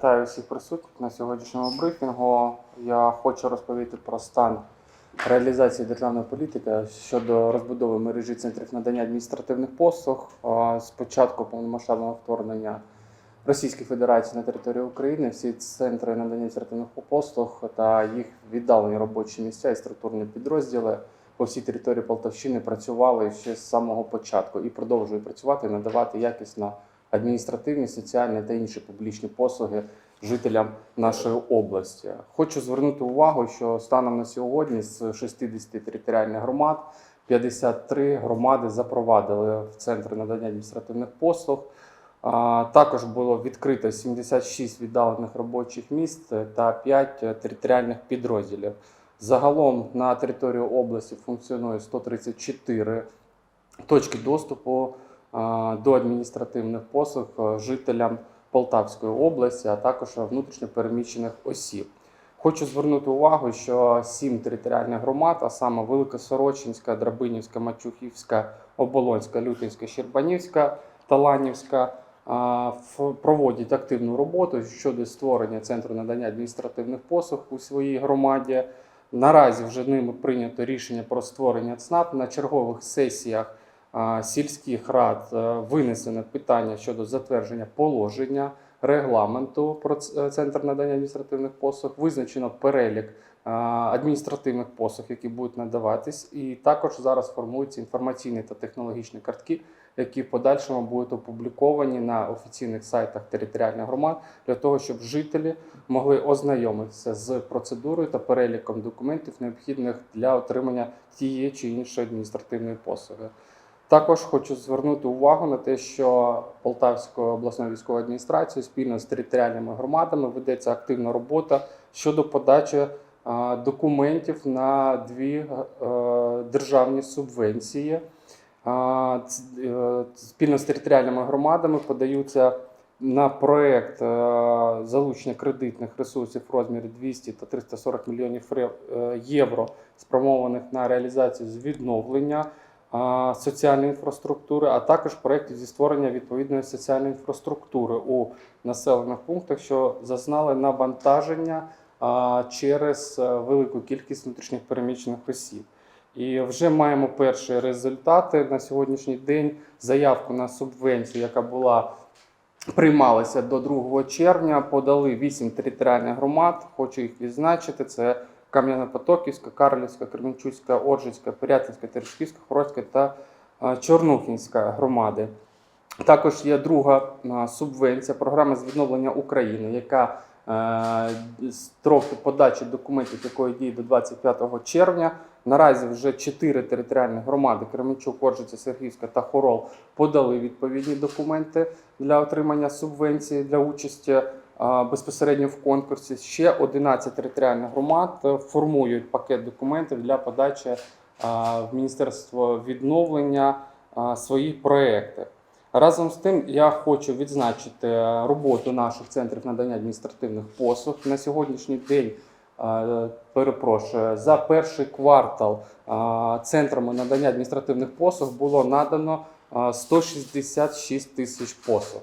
Вітаю всіх присутніх на сьогоднішньому брифінгу. Я хочу розповісти про стан реалізації державної політики щодо розбудови мережі центрів надання адміністративних послуг. З початку повномасштабного вторгнення Російської Федерації на територію України всі центри надання адміністративних послуг та їх віддалені робочі місця і структурні підрозділи по всій території Полтавщини працювали ще з самого початку і продовжують працювати, надавати якісно адміністративні, соціальні та інші публічні послуги жителям нашої області. Хочу звернути увагу, що станом на сьогодні з 60 територіальних громад 53 громади запровадили в центри надання адміністративних послуг. Також було відкрито 76 віддалених робочих місць та 5 територіальних підрозділів. Загалом на території області функціонує 134 точки доступу до адміністративних послуг жителям Полтавської області, а також внутрішньопереміщених осіб. Хочу звернути увагу, що сім територіальних громад, а саме Великосорочинська, Драбинівська, Мачухівська, Оболонська, Лютинська, Щербанівська, Таланівська, ф- проводять активну роботу щодо створення центру надання адміністративних послуг у своїй громаді. Наразі вже ними прийнято рішення про створення ЦНАП на чергових сесіях сільських рад е, винесено питання щодо затвердження положення регламенту про центр надання адміністративних послуг. Визначено перелік адміністративних послуг, які будуть надаватись, і також зараз формуються інформаційні та технологічні картки, які в подальшому будуть опубліковані на офіційних сайтах територіальних громад для того, щоб жителі могли ознайомитися з процедурою та переліком документів, необхідних для отримання тієї чи іншої адміністративної послуги. Також хочу звернути увагу на те, що Полтавською обласною військовою адміністрацією спільно з територіальними громадами ведеться активна робота щодо подачі документів на дві е, державні субвенції. Е, Спільно з територіальними громадами подаються на проект е, залучення кредитних ресурсів в розмірі 200 та 340 мільйонів е, євро, спрямованих на реалізацію з відновлення соціальної інфраструктури, а також проєктів зі створення відповідної соціальної інфраструктури у населених пунктах, що зазнали навантаження через е, велику кількість внутрішніх переміщених осіб. І вже маємо перші результати на сьогоднішній день. Заявку на субвенцію, яка була приймалася до 2 червня, подали 8 територіальних громад. Хочу їх відзначити. Це Кам'яно-Потоківська, Карлівська, Кременчуцька, Оржицька, Пирятинська, Терешківська, Хорольська та е, Чорнухінська громади. Також є друга е, субвенція, програма з відновлення України, яка е, строки подачі документів, якої діє до 25 червня. Наразі вже чотири територіальні громади Кременчук, Оржиця, Сергіївська та Хорол подали відповідні документи для отримання субвенції для участі безпосередньо в конкурсі. Ще 11 територіальних громад е, формують пакет документів для подачі в Міністерство відновлення а, свої проекти. Разом з тим, я хочу відзначити е, роботу наших центрів надання адміністративних послуг на сьогоднішній день. е, Перепрошую, за перший квартал е, центрами надання адміністративних послуг було надано е, 166 тисяч послуг.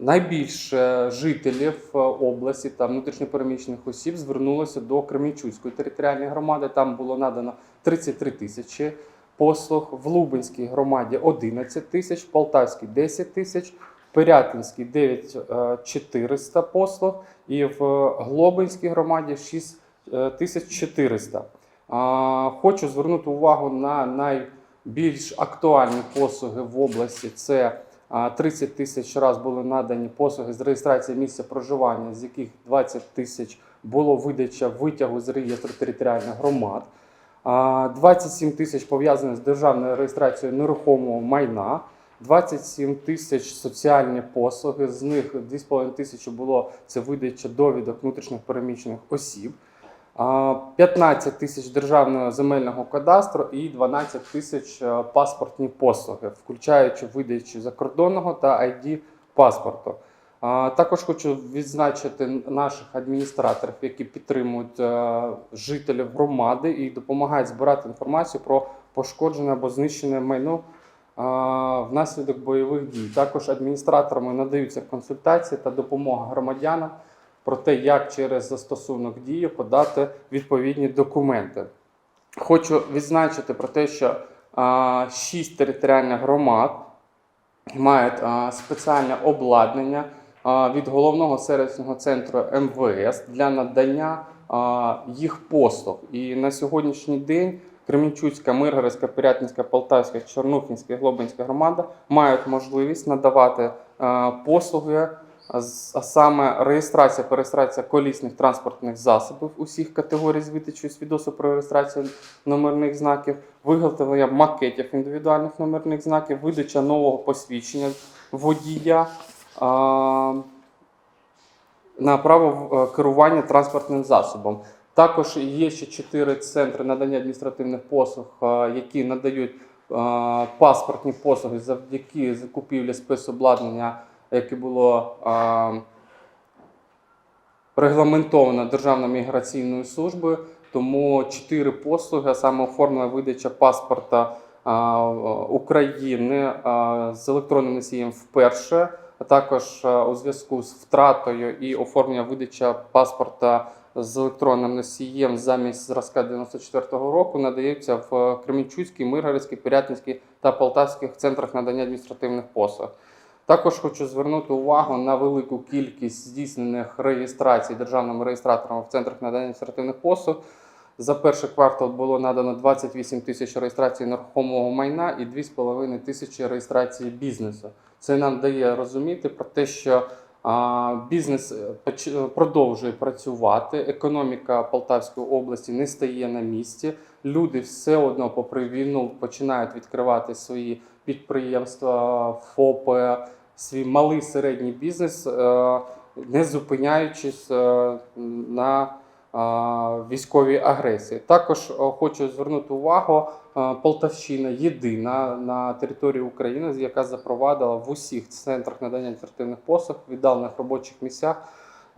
Найбільше жителів е, області та внутрішньопереміщених осіб звернулося до Кремінчуцької територіальної громади. Там було надано 33 тисячі послуг, в Лубенській громаді 11 тисяч, в Полтавській 10 тисяч, в Пирятинській 9400 послуг і в Глобинській громаді 6400. А, Хочу звернути увагу на найбільш актуальні послуги в області. Це 30 тисяч раз були надані послуги з реєстрації місця проживання, з яких 20 тисяч було видача витягу з реєстру територіальних громад. А, 27 тисяч пов'язані з державною реєстрацією нерухомого майна. 27 тисяч соціальні послуги, з них 2,5 тисячі було це видача довідок внутрішніх переміщених осіб. А, 15 тисяч державного земельного кадастру і 12 тисяч е, паспортні послуги, включаючи видачу закордонного та ID паспорту. Також хочу відзначити наших адміністраторів, які підтримують е, жителів громади і допомагають збирати інформацію про пошкоджене або знищене майно внаслідок бойових дій. Також адміністраторами надаються консультації та допомога громадянам про те, як через застосунок дії подати відповідні документи. Хочу відзначити про те, що шість територіальних громад мають спеціальне обладнання від головного сервісного центру МВС для надання їх послуг. І на сьогоднішній день Кременчуцька, Миргородська, Пирятинська, Полтавська, Чорнухінська і Глобинська громада мають можливість надавати послуги. А саме реєстрація, перереєстрація колісних транспортних засобів усіх категорій з видачею свідоцтва про реєстрацію номерних знаків, виготовлення макетів індивідуальних номерних знаків, видача нового посвідчення водія а, на право е, керування транспортним засобом. Також є ще чотири центри надання адміністративних послуг, е, які надають е, паспортні послуги завдяки закупівлі спецобладнання, яке було регламентовано Державною міграційною службою. Тому чотири послуги, а саме оформлена видача паспорта України з електронним носієм вперше, а також у зв'язку з втратою і оформлення видача паспорта з електронним носієм замість зразка 94-го року надається в Кременчуцькій, Миргородській, Пирятинській та Полтавських центрах надання адміністративних послуг. Також хочу звернути увагу на велику кількість здійснених реєстрацій державними реєстраторами в центрах надання адміністративних послуг. За перший квартал було надано 28 тисяч реєстрацій нерухомого майна і 2,5 тисячі реєстрацій бізнесу. Це нам дає розуміти про те, що бізнес е, продовжує працювати. Економіка Полтавської області не стає на місці. Люди все одно, попри війну, починають відкривати свої підприємства, ФОПи, свій малий середній бізнес, е, не зупиняючись е, на військовій агресії. Також е, хочу звернути увагу, е, Полтавщина єдина на території України, яка запровадила в усіх центрах надання адміністративних послуг, віддалених робочих місцях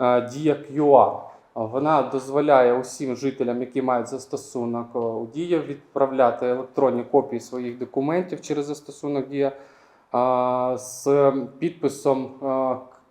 е, дія QR. Вона дозволяє усім жителям, які мають застосунок е, у Дія, відправляти електронні копії своїх документів через застосунок Дія з підписом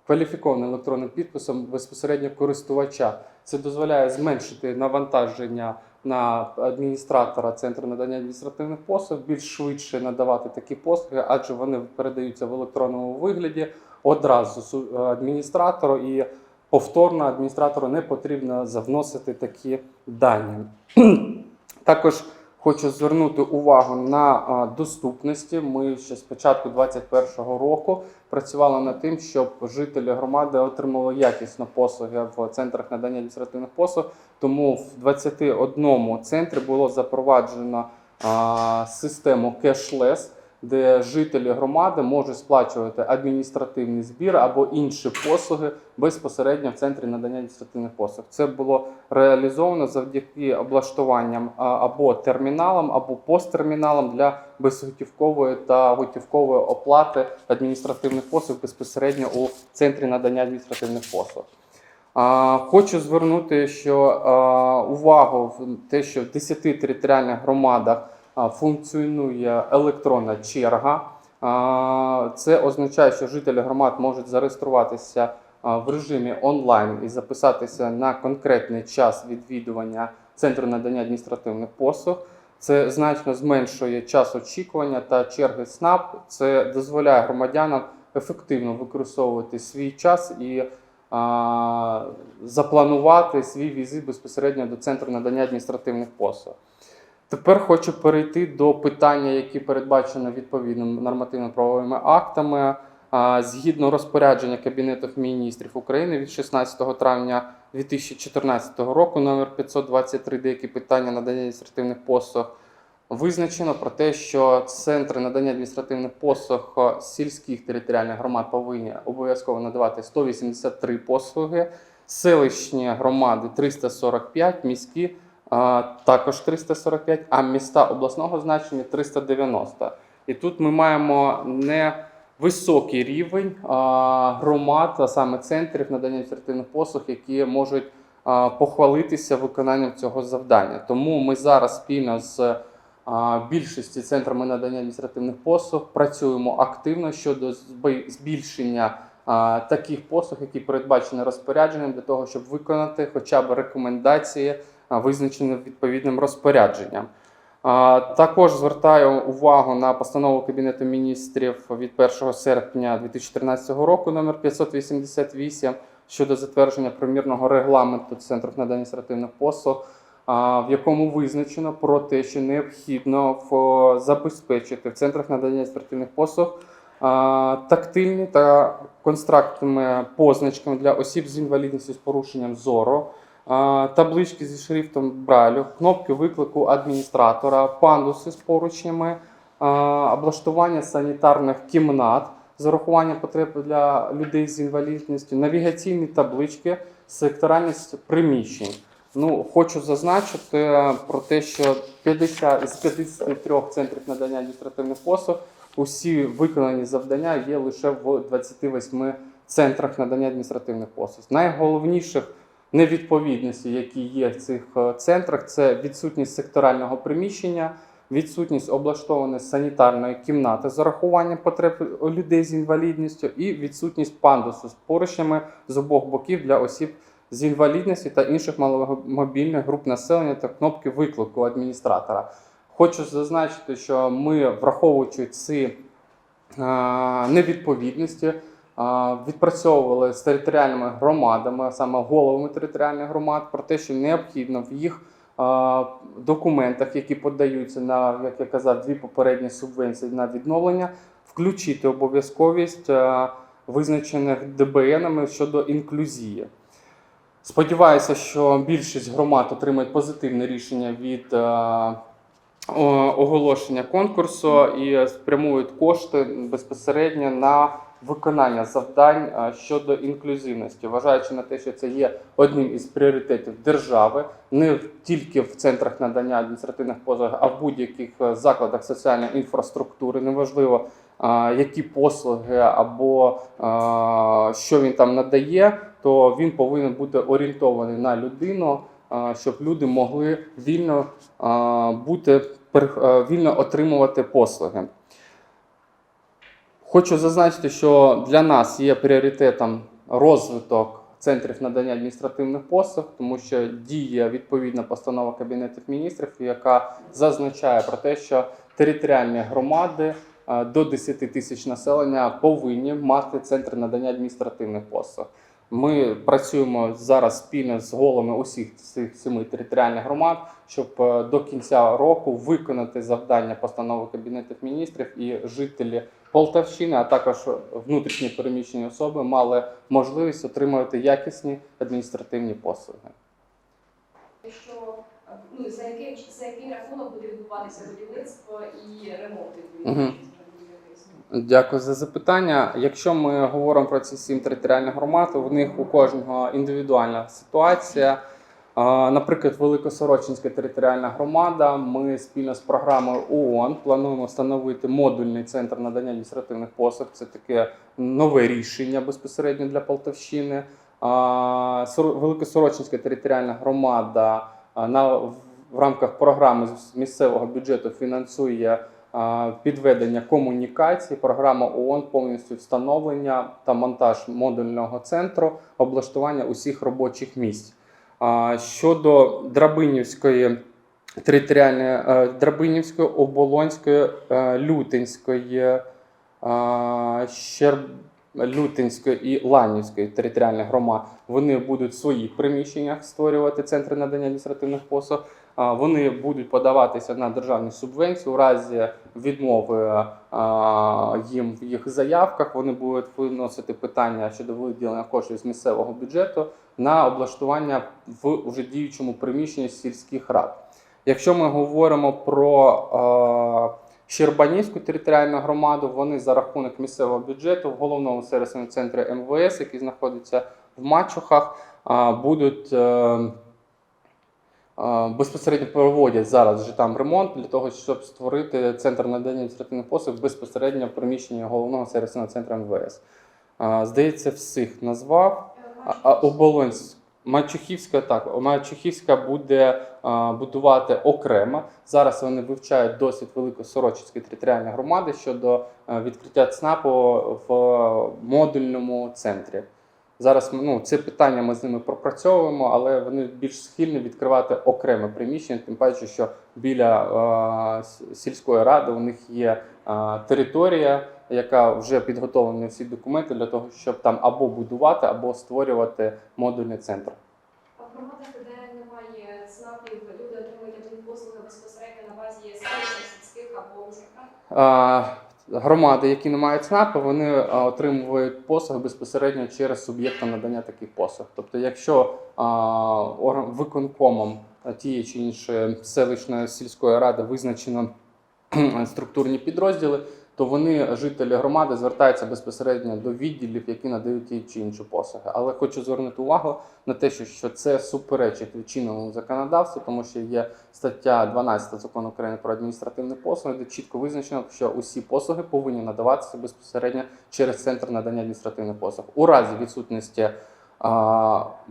кваліфікованим електронним підписом безпосередньо користувача. Це дозволяє зменшити навантаження на адміністратора центру надання адміністративних послуг, більш швидше надавати такі послуги, адже вони передаються в електронному вигляді одразу су- адміністратору і повторно адміністратору не потрібно завносити такі дані. Також хочу звернути увагу на доступності. Ми ще з початку 2021 року працювали над тим, щоб жителі громади отримали якісно послуги в центрах надання адміністративних послуг. Тому в 21 центрі було запроваджено систему кешлес, де жителі громади можуть сплачувати адміністративний збір або інші послуги безпосередньо в центрі надання адміністративних послуг. Це було реалізовано завдяки облаштуванням або терміналам, або посттерміналам для безготівкової та готівкової оплати адміністративних послуг безпосередньо у центрі надання адміністративних послуг. Хочу звернути що, увагу в те, що в 10 територіальних громадах функціонує електронна черга. Це означає, що жителі громад можуть зареєструватися в режимі онлайн і записатися на конкретний час відвідування центру надання адміністративних послуг. Це значно зменшує час очікування та черги СНАП. Це дозволяє громадянам ефективно використовувати свій час і а, запланувати свій візит безпосередньо до центру надання адміністративних послуг. Тепер хочу перейти до питання, які передбачено відповідними нормативно-правовими актами. Згідно розпорядження Кабінету міністрів України від 16 травня 2014 року, номер 523, деякі питання надання адміністративних послуг, визначено про те, що центри надання адміністративних послуг сільських територіальних громад повинні обов'язково надавати 183 послуги, селищні громади 345, міські а, також 345, а міста обласного значення 390. І тут ми маємо не високий рівень а, громад, а саме центрів надання адміністративних послуг, які можуть а, похвалитися виконанням цього завдання. Тому ми зараз спільно з а, більшості центрами надання адміністративних послуг працюємо активно щодо зб- збільшення таких послуг, які передбачені розпорядженням, для того, щоб виконати хоча б рекомендації, а, визначені відповідним розпорядженням. Також звертаю увагу на постанову Кабінету міністрів від 1 серпня 2014 року номер 588 щодо затвердження примірного регламенту центрів надання адміністративних послуг, в якому визначено про те, що необхідно забезпечити в центрах надання адміністративних послуг тактильні та констрактними позначками для осіб з інвалідністю з порушенням зору, таблички зі шрифтом Брайлю, кнопки виклику адміністратора, пандуси з поручнями, облаштування санітарних кімнат з урахуванням потреб для людей з інвалідністю, навігаційні таблички, секторальність приміщень. Ну, хочу зазначити про те, що 50 із 53 центрів надання адміністративних послуг усі виконані завдання є лише в 28 центрах надання адміністративних послуг. Найголовніших невідповідності, які є в цих е, центрах, це відсутність секторального приміщення, відсутність облаштованої санітарної кімнати з урахуванням потреб людей з інвалідністю і відсутність пандусу з поручнями з обох боків для осіб з інвалідністю та інших маломобільних груп населення та кнопки виклику адміністратора. Хочу зазначити, що ми, враховуючи ці е, невідповідності, відпрацьовували з територіальними громадами, саме головами територіальних громад, про те, що необхідно в їх документах, які подаються на, як я казав, дві попередні субвенції на відновлення, включити обов'язковість визначених ДБНами щодо інклюзії. Сподіваюся, що більшість громад отримають позитивне рішення від оголошення конкурсу і спрямують кошти безпосередньо на виконання завдань е, щодо інклюзивності, вважаючи на те, що це є одним із пріоритетів держави, не тільки в центрах надання адміністративних послуг, а в будь-яких е, закладах соціальної інфраструктури. Неважливо, е, які послуги або що він там надає, то він повинен бути орієнтований на людину, щоб люди могли вільно бути вільно отримувати послуги. Хочу зазначити, що для нас є пріоритетом розвиток центрів надання адміністративних послуг, тому що діє відповідна постанова Кабінету міністрів, яка зазначає про те, що територіальні громади е, до 10 тисяч населення повинні мати центр надання адміністративних послуг. Ми працюємо зараз спільно з головами усіх цих семи територіальних громад, щоб е, до кінця року виконати завдання постанови Кабінету міністрів і жителі Полтавщини, а також внутрішні переміщені особи мали можливість отримувати якісні адміністративні послуги. що ну, за яким за яким рахунок буде відбуватися будівництво і ремонт. Мгм. Дякую за запитання. Якщо ми говоримо про ці сім територіальних громад, в них у кожного індивідуальна ситуація. Наприклад, Великосорочинська територіальна громада. Ми спільно з програмою ООН плануємо встановити модульний центр надання адміністративних послуг. Це таке нове рішення безпосередньо для Полтавщини. Великосорочинська територіальна громада на в- рамках програми з місцевого бюджету фінансує підведення комунікацій, програма ООН повністю встановлення та монтаж модульного центру, облаштування усіх робочих місць. Щодо Драбинівської територіальної е, Драбинівської, Оболонської, е, Лютинської, Щерб... Лютинської і Ланівської територіальних громад, вони будуть в своїх приміщеннях створювати центри надання адміністративних послуг. Вони будуть подаватися на державні субвенції у разі відмови їм в їх заявках. Вони будуть виносити питання щодо виділення коштів з місцевого бюджету на облаштування в уже діючому приміщенні сільських рад. Якщо ми говоримо про е, Щербанівську територіальну громаду, вони за рахунок місцевого бюджету в головному сервісному центрі МВС, який знаходиться в Мачухах, е, будуть. Безпосередньо проводять зараз вже там ремонт для того, щоб створити центр надання адміністративних послуг безпосередньо в приміщенні головного сервісного центру МВС. Здається, всіх назвав. А, Оболонськ, Мачухівська так, Мачухівська буде а, будувати окремо. Зараз вони вивчають досвід Великосорочицької територіальної громади щодо відкриття ЦНАПу в модульному центрі. Зараз ну, це питання ми з ними пропрацьовуємо, але вони більш схильні відкривати окреме приміщення, тим паче, що біля е, сільської ради у них є е, територія, яка вже підготовлені всі документи для того, щоб там або будувати, або створювати модульний центр. А в громадах, де немає ЦНАПів, люди отримують адмінпослуги безпосередньо на базі селищних, сільських або міських? Е, Громади, які не мають ЦНАПи, вони е, отримують послуги безпосередньо через суб'єкта надання таких послуг. Тобто, якщо е, виконкомом тієї чи іншої селищної сільської ради визначено структурні підрозділи, то вони, жителі громади, звертаються безпосередньо до відділів, які надають ті чи інші послуги. Але хочу звернути увагу на те, що, це суперечить чинному законодавству, тому що є стаття 12 закону України про адміністративні послуги, де чітко визначено, що усі послуги повинні надаватися безпосередньо через центр надання адміністративних послуг. У разі відсутності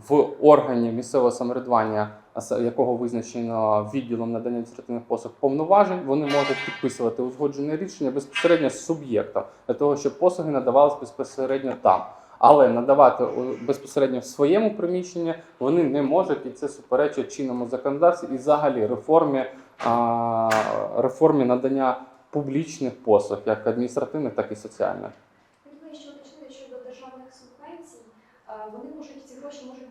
в органі місцевого самоврядування, якого визначено відділом надання адміністративних послуг повноважень, вони можуть підписувати узгоджене рішення безпосередньо з суб'єктом для того, щоб послуги надавалися безпосередньо там. Але надавати безпосередньо в своєму приміщенні вони не можуть, і це суперечить чинному законодавстві і взагалі реформі, реформі надання публічних послуг, як адміністративних, так і соціальних. Хотіла ще уточнити щодо державних субвенцій. Е, Вони можуть ці гроші можуть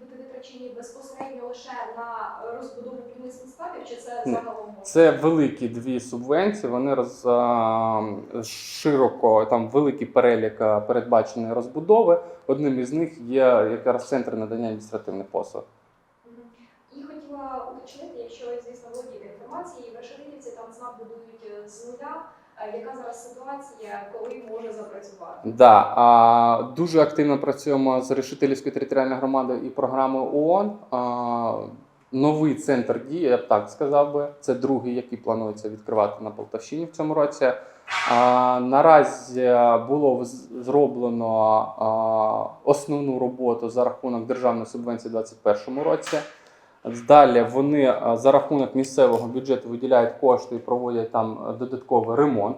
бути безпосередньо лише на розбудову будівництва ЦНАПів, чи це загалом? Це великі дві субвенції. Вони роз а, широко там великий перелік передбаченої розбудови. Одним із них є якраз центр надання адміністративних послуг. І хотіла уточнити, якщо звісно, володієте інформацією, в Решетилівці там ЦНАП будують е, з нуля. Яка зараз ситуація, коли може запрацювати? Да, а, дуже активно працюємо з Решетилівською територіальною громадою і програмою ООН. А, новий центр дії, я б так сказав би. Це другий, який планується відкривати на Полтавщині в цьому році. А, наразі було зроблено а, основну роботу за рахунок державної субвенції у 2021 році. Далі вони за рахунок місцевого бюджету виділяють кошти і проводять там додатковий ремонт.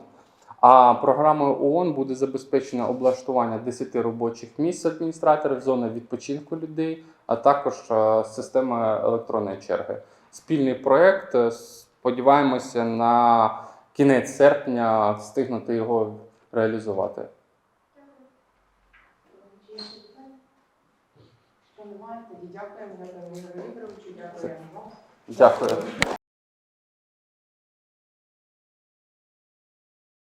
А програмою ООН буде забезпечено облаштування 10 робочих місць адміністраторів, зони відпочинку людей, а також е, системи електронної черги. Спільний проект. е, Сподіваємося на кінець серпня встигнути його реалізувати. Чи є ще питання? Що немає, тоді дякуємо, Ігорю Ігоровичу, дякуємо. Дякую.